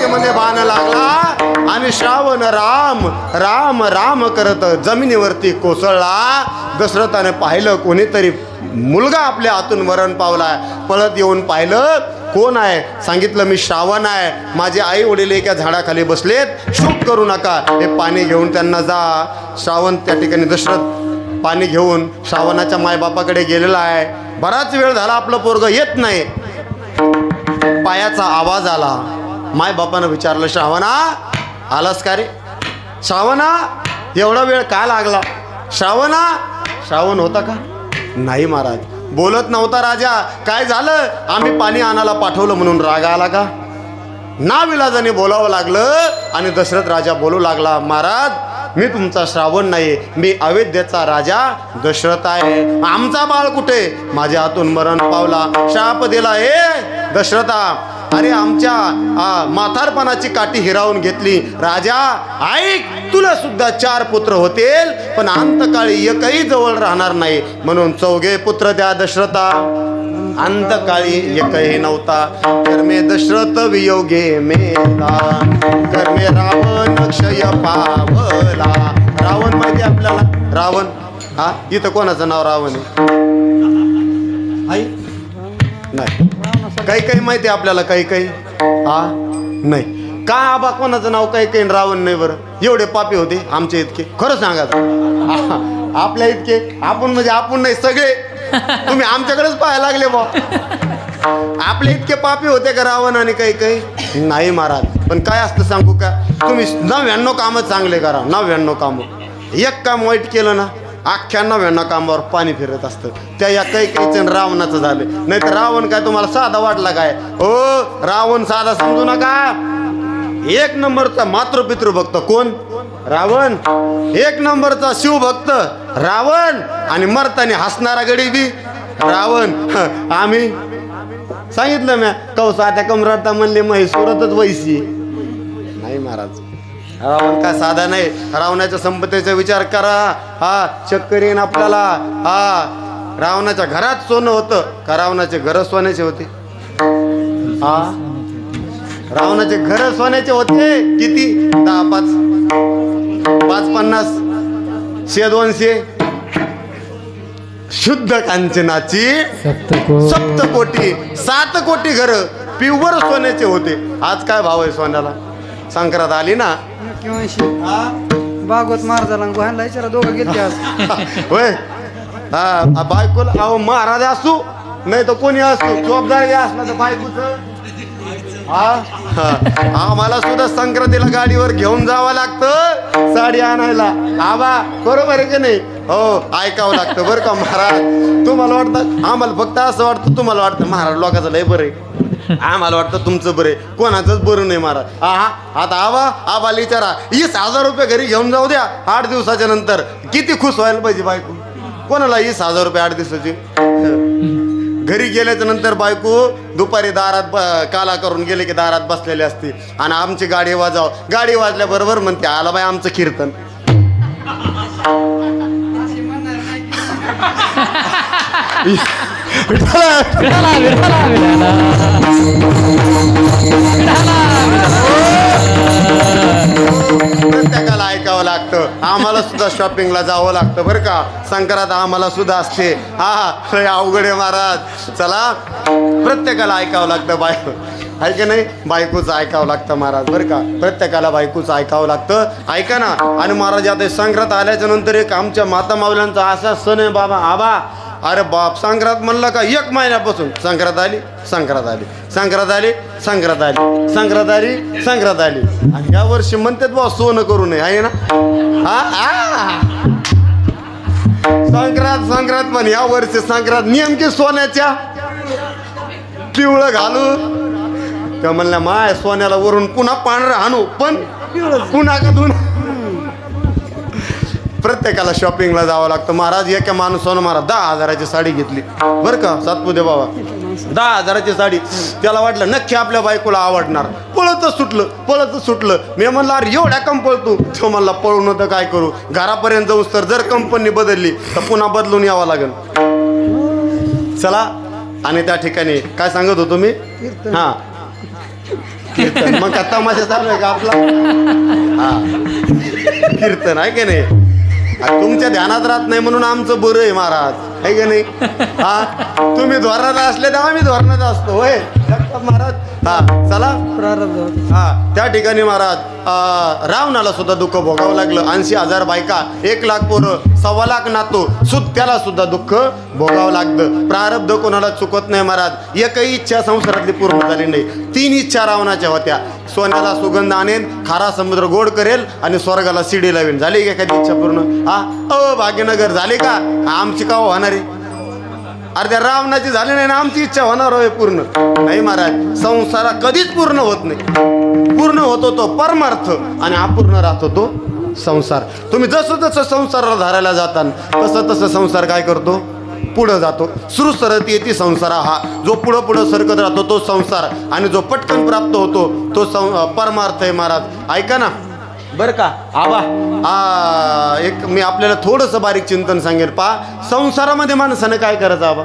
छातीमध्ये बाण लागला आणि श्रावण राम राम राम करत जमिनीवरती कोसळला. दशरथाने पाहिलं कोणीतरी मुलगा आपल्या हातून मरण पावलाय. पळत येऊन पाहिलं कोण आहे? सांगितलं मी श्रावण आहे. माझे आई वडील एका झाडाखाली बसलेत. शूट करू नका. हे पाणी घेऊन त्यांना जा. श्रावण त्या ठिकाणी दशरथ पाणी घेऊन श्रावणाच्या मायबापाकडे गेलेला आहे. बराच वेळ झाला आपलं पोरग येत नाही. पायाचा आवाज आला. माय बापानं विचारलं श्रावणा आलास का रे? श्रावणा एवढा वेळ का लागला? श्रावणा श्रावण होता का? नाही महाराज बोलत नव्हता राजा. काय झालं? आम्ही पाणी आणायला पाठवलं म्हणून राग आला का? नाविलाजाने बोलावं लागलं आणि दशरथ राजा बोलू लागला महाराज मी तुमचा श्रावण नाही मी अयोध्येचा राजा दशरथ आहे. आमचा बाळ कुठे? माझ्या हातून मरण पावला. शाप दिला हे दशरथा. अरे आमच्या म्हातारपणाची काठी हिरावून घेतली. राजा ऐक तुला सुद्धा चार पुत्र होतील पण अंतकाळी एकही जवळ राहणार नाही. म्हणून चौघे पुत्र द्या दशरथा. अंतकाळी एकही नव्हता. कर्मे दशरथ वियोगे मेला. कर्मे रावण क्षय पावला. रावण माहिती आपल्याला? रावण. हा इथं कोणाचं नाव रावण आहे? आई? नाही. काही काही माहिती आपल्याला काही काही? हा नाही. का आबा कोणाचं नाव काही काही रावण नाही बरं? एवढे पापी होते आमचे इतके. खरं सांगा आपल्या इतके? आपण म्हणजे आपण नाही सगळे. तुम्ही आमच्याकडेच पाहायला लागले बा आपले इतके पापी होते का रावण आणि काही काही? नाही महाराज. पण काय असतं सांगू का? तुम्ही नव्याण्णव कामं चांगले करा नव्याण्णव कामं. एक काम वाईट केलं ना अख्ख्या नव्याण्णव कामावर पाणी फिरत असतं. त्या या काही काही रावणाचं झालं. नाही तर रावण काय तुम्हाला साधा वाटला काय? ओ रावण साधा समजू नका. एक नंबरचा मातृपितृ भक्त कोण? रावण. एक नंबरचा शिवभक्त रावण. आणि मरताने हसणारा गडी रावण. आम्ही? सांगितलं म्या. कौसा त्या कमराता म्हणले मग वैसी. नाही महाराज. रावण काय साधा नाही. रावणाच्या संपत्तीचा विचार करा. हा चक्कर येईन आपल्याला. हा रावणाच्या घरात सोनं होतं का रावणाचे घर सोन्याचे होते? हा? रावणाचे घर सोन्याचे होते? किती? दहा पाच. पाच पन्नास. शे दोनशे. शुद्ध कांचनाची सप्त कोटी. सात कोटी घर प्युअर सोन्याचे होते. आज काय भाव आहे सोन्याला? संक्रांत आली ना किंवा भागवत महाराजाला गुहायला विचारा दोघं गेले आज. होय. हा बायकोला अहो महाराज असू नाही तर कोणी असू. जबाबदारी असला तर बायकोच. हा. आम्हाला सुद्धा संक्रांतीला गाडीवर घेऊन जावं लागतं साडी आणायला. आबा बरोबर आहे की नाही? हो ऐकावं लागतं बरं का महाराज? तुम्हाला वाटतं आम्हाला फक्त असं वाटतं तुम्हाला वाटतं महाराज लोकांचं लय बरं आहे. आम्हाला वाटतं तुमचं बरं कोणाचंच बरं नाही महाराज हा आता आबा आबाला विचारा. वीस हजार रुपये घरी घेऊन जाऊ द्या आठ दिवसाच्या नंतर. किती खुश व्हायला पाहिजे बायको? कोणाला वीस हजार रुपये आठ दिवसाची? घरी गेल्याच्यानंतर बायको दुपारी दारात काला करून गेले की दारात बसलेली असते. आणि आमची गाडी वाजव. गाडी वाजल्याबरोबर म्हणते आला बाई आमचं कीर्तन. प्रत्येकाला ऐकावं लागतं. आम्हाला सुद्धा शॉपिंगला जावं लागतं बरं का? संक्रांत आम्हाला सुद्धा असते. हा हा लय अवघड आहे महाराज. चला प्रत्येकाला ऐकावं लागतं बायको आहे की नाही? बायकोचं ऐकावं लागतं महाराज बरं का? प्रत्येकाला बायकोचं ऐकावं लागतं. ऐका ना. आणि महाराज आता संक्रांत आल्याच्यानंतर एक आमच्या माता माऊल्यांचा असा सण आहे बाबा आबा. अरे बाप संक्रांत म्हणलं का एक महिन्यापासून संक्रांत आली संक्रांत आली संक्रांत आली संक्रांत आली संक्रांत आली संक्रांत आली. आणि या वर्षी म्हणतात बा सोनं करू नये आहे ना? हा संक्रांत संक्रांत पण या वर्षी संक्रांत नेमकी सोन्याच्या पिवळं घालू त्या म्हणल्या माय सोन्याला वरून पुन्हा पांढरं आणू पण पुन्हा का धुन प्रत्येकाला शॉपिंगला जावं लागतं. महाराज एका माणसानं महाराज दहा हजाराची साडी घेतली. बरं का सातपुते बाबा? दहा हजाराची साडी. त्याला वाटलं नक्की आपल्या बायकोला आवडणार. पळतच सुटलं पळतच सुटलं. मी म्हणलं अरे एवढ्या कम पळतो. तो म्हणला पळून होतं काय करू? घरापर्यंत जाऊस तर जर कंपनी बदलली तर पुन्हा बदलून यावं लागेल. चला आणि त्या ठिकाणी काय सांगत होतो मी? हा. मग का तमाशा चालू आहे का आपला? हा. कीर्तन आहे की नाही? तुमच्या ध्यानात राहत नाही म्हणून आमचं बरं आहे महाराज. आहे का नाही? हा तुम्ही धोरणात असले तेव्हा मी धोरणात असतो होय? महाराज. हा चला. प्रारब्ध. हा त्या ठिकाणी महाराज रावणाला सुद्धा दुःख भोगावं लागलं. ऐंशी हजार बायका एक लाख पोरं सव्वा लाख नातो सुद्ध्याला सुद्धा दुःख भोगावं लागतं. प्रारब्ध कोणाला चुकत नाही महाराज. एकही इच्छा संसारातली पूर्ण झाली नाही. तीन इच्छा रावणाच्या होत्या. सोन्याला सुगंध आणेन खारा समुद्र गोड करेल आणि स्वर्गाला शिडी लावेन. झाली का एखादी इच्छा पूर्ण? हा? अ भाग्यनगर झाली का? आमची का होणार? आहे अरे त्या रावणाची झाली नाही ना आमची इच्छा होणार होय पूर्ण. नाही महाराज संसारा कधीच पूर्ण होत नाही. पूर्ण होतो तो परमार्थ आणि अपूर्ण राहतो तो संसार. तुम्ही जसं जसं संसाराला धरायला जाता तसं तसं संसार काय करतो? पुढं जातो. सुरू सरत येते संसार हा. जो पुढं पुढं सरकत राहतो तो संसार. आणि जो पटकन प्राप्त होतो तो सं परमार्थ आहे महाराज. ऐका ना? बरं का? आबा आ एक मी आपल्याला थोडंसं बारीक चिंतन सांगेल पा संसारामध्ये माणसानं काय करायचं आबा?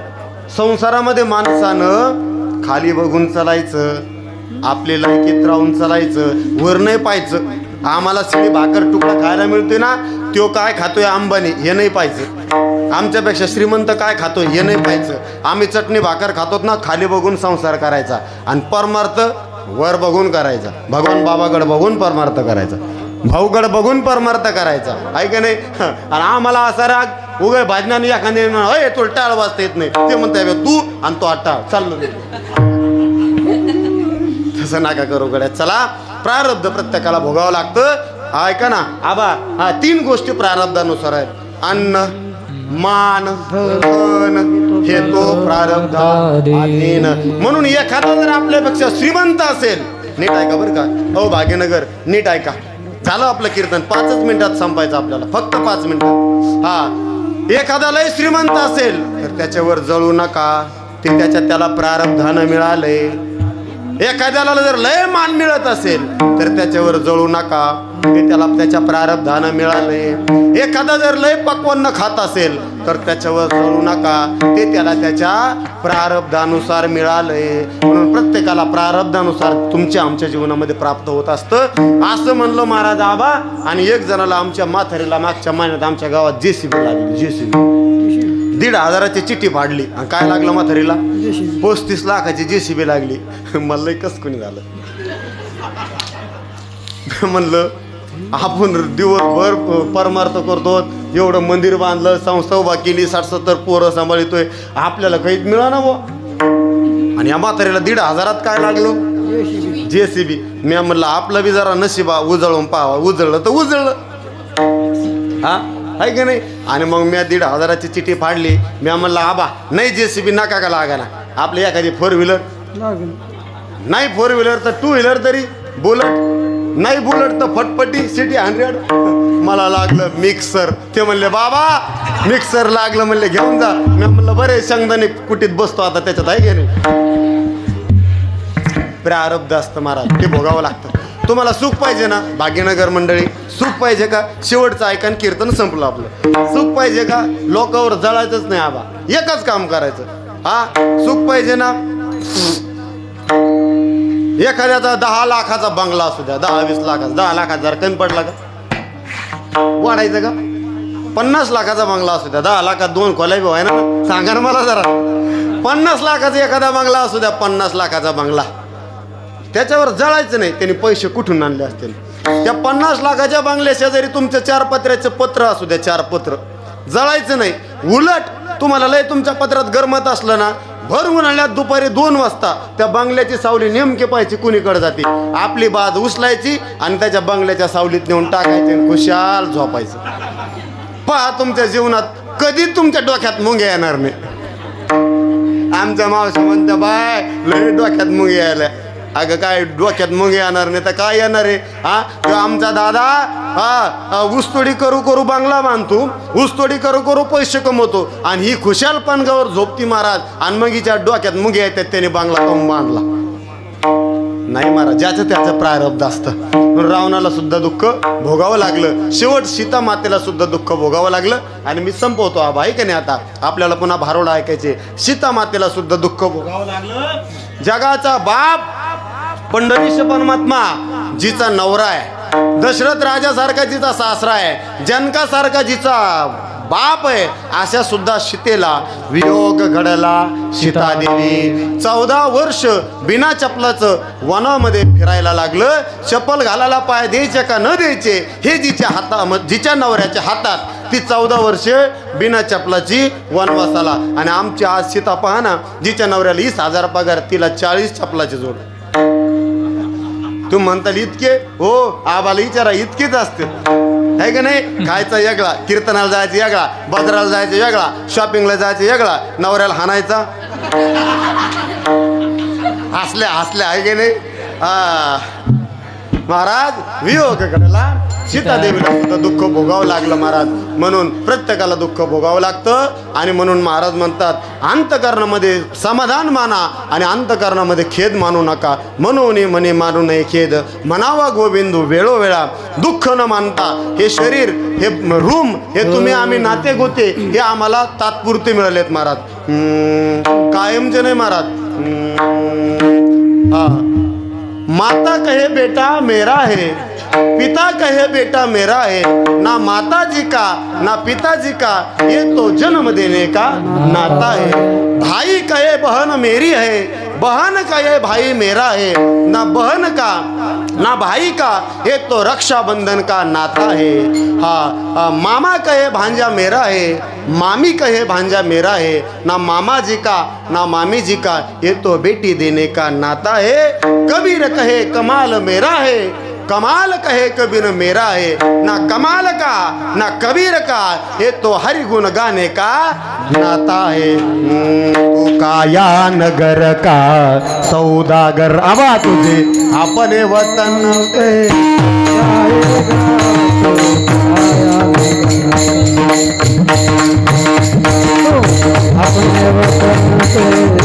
संसारामध्ये माणसानं खाली बघून चालायचं आपले लायकीत राहून चालायचं वर नाही पाहायचं. आम्हाला सिडी भाकर तुकडा खायला मिळते ना तो काय खातोय अंबानी? हे नाही पाहायचं. आमच्यापेक्षा श्रीमंत काय खातोय? हे नाही पाहायचं. आम्ही चटणी भाकर खातोत ना खाली बघून संसार करायचा. आणि परमार्थ वर बघून करायचा. भगवान बाबाकडे बघून परमार्थ करायचा. भाऊकडं बघून परमार्थ करायचा. आहे का नाही? आणि आम्हाला असा राग उगे भाजनाने एखाद्या अय तुला टाळ वाजता येत नाही. ते म्हणताय तू आणि तो टाळ चाललो तसं नका करू गड्या. चला प्रारब्ध प्रत्येकाला भोगावं लागतं. ऐका ना आबा हा तीन गोष्टी प्रारब्धानुसार आहेत. अन्न मान धन हे तो प्रारब्ध म्हणून एखादा जर आपल्यापेक्षा श्रीमंत असेल नीट ऐका बरं का. हो भाग्यनगर नीट ऐका. झालं आपलं कीर्तन. पाचच मिनिटात संपायचं आपल्याला. फक्त पाच मिनिटात. हा. एखादा लय श्रीमंत असेल तर त्याच्यावर जळू नका. ते त्याच्यात त्याला प्रारब्धानं मिळालंय. एखाद्याला जर लय मान मिळत असेल तर त्याच्यावर जळू नका. ते त्याला त्याच्या प्रारब्धानं मिळाले. एखादा जर लय पक्वान्न खात असेल तर त्याच्यावर जळू नका. ते त्याला त्याच्या प्रारब्धानुसार मिळालंय म्हणून प्रत्येकाला प्रारब्धानुसार तुमच्या आमच्या जीवनामध्ये प्राप्त होत असतं. असं म्हणलं महाराज आबा आणि एक जणाला आमच्या माथारीला मागच्या महिन्यात आमच्या गावात जेसीबी लागली जेसीबी दीड हजाराची चिठ्ठी फाडली. आणि काय लागलं म्हातारीला. पस्तीस लाखाची जेसीबी लागली. मला लय कस कोणी झालं? म्हणलं आपण दिवसभर परमार्थ करतो. एवढं मंदिर बांधलं संस्था उभा केली साठ सत्तर पोरं सांभाळतोय. आपल्याला काहीच मिळाना बुवा. आणि या म्हातारीला दीड हजारात काय लागलं. जे सी बी मी म्हणलं आपलं बी जरा नशिबा उजळून पाहावा. उजळलं तर उजळलं. हा? आहे की नाही? आणि मग मी दीड हजाराची चिठ्ठी फाडली. मी म्हणलं आबा नाही जे सी बी नका का लागा ना आपली एखादी फोर व्हीलर. नाही फोर व्हीलर तर टू व्हीलर तरी? बुलट नाही बुलट तर फटफटी सिटी हंड्रेड मला लागलं मिक्सर ते म्हणले बाबा मिक्सर लागलं म्हणले घेऊन जा. मी म्हणलं बरे शेंगदाणे कुटीत बसतो आता त्याच्यात आहे की नाही? प्रारब्ध असतं महाराज ते भोगावं लागतं. तुम्हाला सुख पाहिजे ना? भाग्यनगर मंडळी सुख पाहिजे का? शेवटचं ऐकान कीर्तन संपलं आपलं. सुख पाहिजे का? लोकांवर जळायचंच नाही आबा. एकच काम करायचं. हा? सुख पाहिजे ना? एखाद्याचा दहा लाखाचा बंगला असू द्या दहा वीस लाखाचा दहा लाखाचा जर कमी पडला का? वाढायचं का? पन्नास लाखाचा बंगला असू द्या दहा लाखात दोन खोल्या बी आहे ना? सांगा ना मला जरा. पन्नास लाखाचा एखादा बंगला असू द्या पन्नास लाखाचा बंगला. त्याच्यावर जळायचं नाही. त्यांनी पैसे कुठून आणले असतील? त्या पन्नास लाखाच्या बंगल्या शेजारी तुमचं चार पत्र्याचं पत्र असू द्या चार पत्र. जळायचं नाही. उलट तुम्हाला लय तुमच्या पत्रात गरमत असलं ना भर उन्हाळ्यात दुपारी दोन वाजता. त्या बंगल्याची सावली नेमके पाहायची कुणीकडे जाते? आपली बाज उचलायची आणि त्याच्या बंगल्याच्या सावलीत नेऊन टाकायची आणि खुशाल झोपायचं. पहा तुमच्या जीवनात कधी तुमच्या डोक्यात मुंग्या येणार नाही. आमच्या मावशी म्हणत्या बाय लय डोक्यात मुंग्या आल्या अगं काय डोक्यात मग येणार नाही तर काय येणार आहे? हा? तो आमचा दादा हा ऊसतोडी करू करू बांगला बांधतो ऊसतोडी करू करू पैसे कमवतो आणि ही खुशाल पानगावर झोपती महाराज आणि मग हिच्या डोक्यात मुंगे येतात त्याने बांगला कम बांधला. नाही महाराज ज्याचं त्याचं प्रारब्ध असतं. रावणाला सुद्धा दुःख भोगावं लागलं. शेवट सीता मातेला सुद्धा दुःख भोगावं लागलं. आणि मी संपवतो आबा आहे का नाही आता. आपल्याला पुन्हा भारोडा ऐकायचे. सीता मातेला सुद्धा दुःख भोगावं लागलं. जगाचा बाप पंढरीश परमात्मा जिचा नवरा आहे. दशरथ राजासारखा जिचा सासरा आहे. जनकासारखा जिचा बाप आहे. अशा सुद्धा सीतेला वियोग घडला सीतादेवी. चौदा वर्ष बिना चपलाचं वनामध्ये फिरायला लागलं. चपल घालायला पाय द्यायचे का न द्यायचे हे जिच्या हाता जिच्या नवऱ्याच्या हातात. ती चौदा वर्षे बिना चपलाची वनवासाला. आणि आमची आज सीता पहा ना जिच्या नवऱ्याला वीस हजार पगार तिला चाळीस चपलाची जोड. तुम्ही म्हणताल इतके? हो आबाला विचारा इतकेच असते आहे का नाही? खायचा वेगळा कीर्तनाला जायचं वेगळा बाजाराला जायचं वेगळा शॉपिंगला जायचं वेगळा नवऱ्याला हाणायचा. हसल्या हसल्या आहे की नाही? हा महाराज वियोगाला सीतादेवीला सुद्धा दुःख भोगावं लागलं महाराज. म्हणून प्रत्येकाला दुःख भोगावं लागतं आणि म्हणून महाराज म्हणतात अंतकरणामध्ये समाधान माना आणि अंतकरणामध्ये खेद मानू नका. म्हणून म्हणे मानू नये खेद. म्हणावा गोविंदू वेळोवेळा. दुःख न मानता. हे शरीर हे रूम हे तुम्ही आम्ही नाते गोते हे आम्हाला तात्पुरते मिळालेत महाराज. कायमचे नाही महाराज. हा. माता कहे बेटा मेरा है. पिता कहे बेटा मेरा है। ना माता जी का ना पिताजी का ये तो जन्म देने का नाता है। भाई कहे बहन मेरी है। बहन कहे भाई मेरा है। ना बहन का ना भाई का ये तो रक्षाबंधन का नाता है। हाँ हाँ, मामा कहे भांजा मेरा है। मामी कहे भांजा मेरा है। ना मामा जी का ना मामी जी का ये तो बेटी देने का नाता है। कबीर कहे कमाल मेरा है। कमाल कहे कबीर मेरा है ना कमाल का ना कबीर का ये तो हरि गुण गाने का नाता है। हम्म, तू काया नगर का सौदागर आवा तुझे अपने वतन अपने वतन से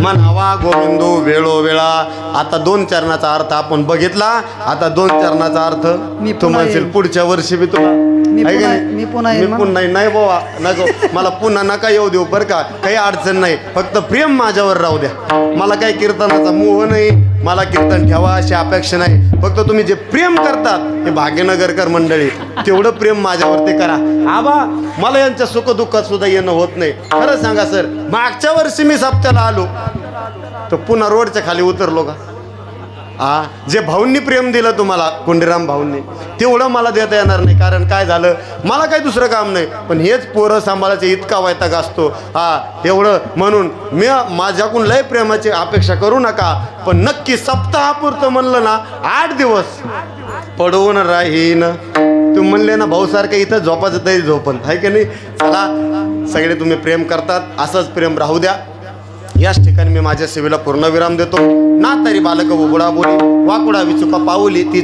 म्हणावा गोविंदू वेळोवेळा आता दोन चरणाचा अर्थ आपण बघितला आता दोन चरणाचा अर्थ मी तू म्हणशील. पुढच्या वर्षी बी तुला मी आहे का पुन्हा- नाही? मी पुन्हा मी येईन मग. पुन्हा नाही बाबा नको. मला पुन्हा नका येऊ देऊ बरं का? काही अडचण नाही. फक्त प्रेम माझ्यावर राहू द्या. मला काही कीर्तनाचा मोह नाही. मला कीर्तन ठेवा अशी अपेक्षा नाही. फक्त तुम्ही जे प्रेम करतात हे भाग्यनगरकर मंडळी. तेवढं प्रेम माझ्यावरती करा. आबा मला यांच्या सुखदुःखात सुद्धा येणं होत नाही. खरं सांगा सर मागच्या वर्षी मी सप्त्याला आलो. तर पुन्हा रोडच्या खाली उतरलो का? आ जे भाऊंनी प्रेम दिलं तुम्हाला कोंडीराम भाऊंनी तेवढं मला देता येणार नाही. कारण काय झालं? मला काही दुसरं काम नाही. पण हेच पोरं सांभाळायचे इतका वैताग असतो. हा एवढं म्हणून मी माझ्याकडून लय प्रेमाची अपेक्षा करू नका. पण नक्की सप्ताहापुरतं म्हणलं ना आठ दिवस पडवून राहीन. तुम्ही म्हणले ना भाऊसारखं इथं झोपायचं तरी झोपन. आहे की नाही? चला सगळे तुम्ही प्रेम करतात. असंच प्रेम राहू द्या. याच ठिकाणी मी माझ्या सेवेला पूर्ण विराम देतो. ना तरी बालक उबडा बोली वाकुडा विचुका पाऊली ती